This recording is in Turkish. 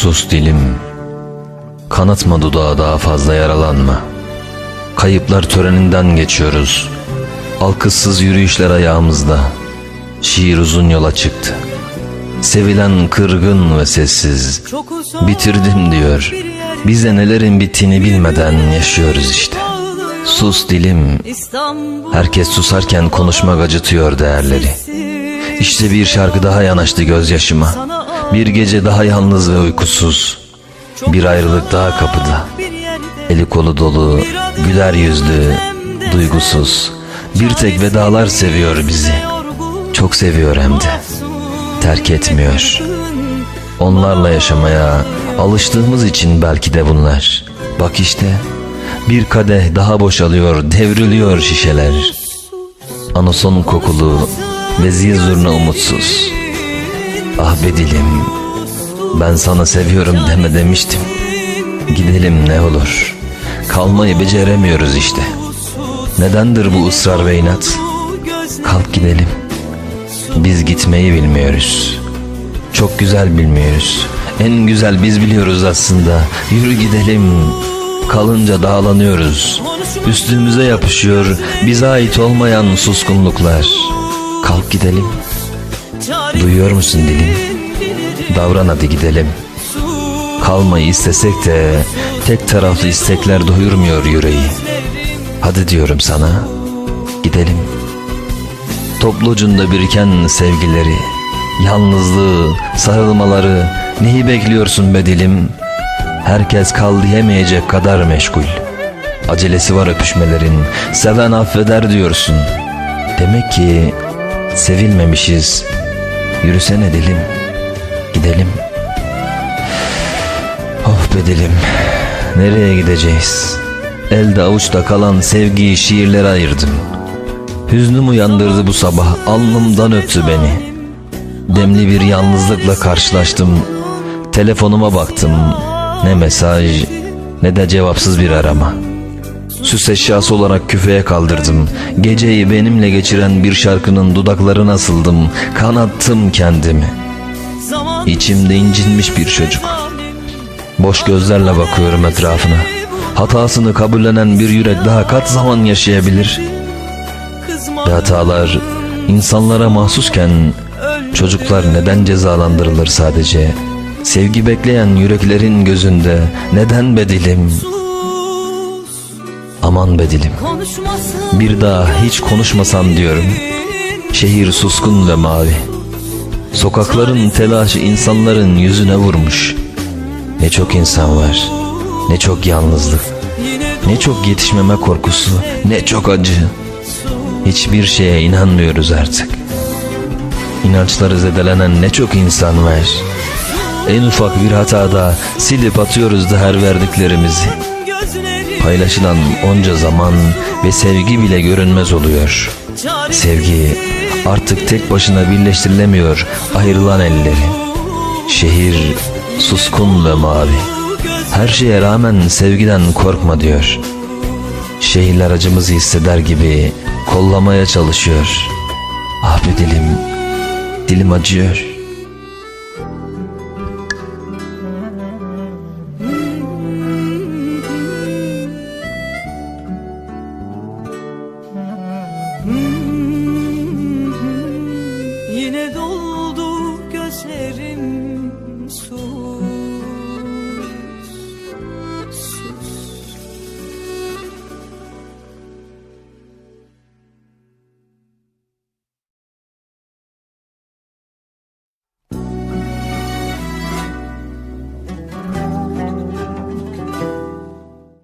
sus dilim. Kanatma dudağı daha fazla yaralanma. Kayıplar töreninden geçiyoruz. Alkışsız yürüyüşler ayağımızda. Şiir uzun yola çıktı. Sevilen kırgın ve sessiz. Bitirdim diyor. Yer Bize nelerin bittiğini bilmeden yaşıyoruz işte. Sus dilim. Herkes susarken konuşmak acıtıyor değerleri. İşte bir şarkı daha yanaştı gözyaşıma Bir gece daha yalnız ve uykusuz. Bir ayrılık daha kapıda. Eli kolu dolu, güler yüzlü, duygusuz. Bir tek vedalar seviyor bizi. Çok seviyor hem de. Terk etmiyor. Onlarla yaşamaya alıştığımız için belki de bunlar. Bak işte bir kadeh daha boşalıyor, devriliyor şişeler. Anason kokulu ve zil zurna umutsuz Ah be dilim Ben sana seviyorum deme demiştim. Gidelim ne olur. Kalmayı beceremiyoruz işte. Nedendir bu ısrar ve inat? Kalk gidelim. Biz gitmeyi bilmiyoruz. Çok güzel bilmiyoruz. En güzel biz biliyoruz aslında. Yürü gidelim. Kalınca dağlanıyoruz. Üstümüze yapışıyor. Bize ait olmayan suskunluklar. Kalk gidelim Duyuyor musun dilim? Davran hadi gidelim. Kalmayı istesek de Tek taraflı istekler doyurmuyor yüreği. Hadi diyorum sana Gidelim. Toplucunda biriken sevgileri Yalnızlığı, sarılmaları Neyi bekliyorsun be dilim? Herkes kal diyemeyecek kadar meşgul. Acelesi var öpüşmelerin Seven affeder diyorsun. Demek ki Sevilmemişiz Yürüsene dilim Gidelim. Oh be dilim Nereye gideceğiz? Elde avuçta kalan sevgiyi şiirlere ayırdım Hüznüm uyandırdı bu sabah Alnımdan öptü beni. Demli bir yalnızlıkla karşılaştım Telefonuma baktım. Ne mesaj Ne de cevapsız bir arama Süs eşyası olarak küfeye kaldırdım Geceyi benimle geçiren bir şarkının dudaklarına asıldım Kanattım kendimi İçimde incinmiş bir çocuk Boş gözlerle bakıyorum etrafına Hatasını kabullenen bir yürek daha kaç zaman yaşayabilir? Ve hatalar insanlara mahsusken çocuklar neden cezalandırılır sadece? Sevgi bekleyen yüreklerin gözünde neden bedilim? Aman bedilim. Konuşmasın Bir daha hiç konuşmasam diyorum. Şehir suskun ve mavi. Sokakların telaşı insanların yüzüne vurmuş. Ne çok insan var. Ne çok yalnızlık. Ne çok yetişmeme korkusu. Ne çok acı. Hiçbir şeye inanmıyoruz artık. İnançları zedelenen ne çok insan var. En ufak bir hatada silip atıyoruz da her verdiklerimizi. Paylaşılan onca zaman ve sevgi bile görünmez oluyor. Sevgi artık tek başına birleştirilemiyor ayrılan elleri. Şehir suskun ve mavi. Her şeye rağmen sevgiden korkma diyor. Şehirler acımızı hisseder gibi kollamaya çalışıyor. Ah be dilim, dilim acıyor.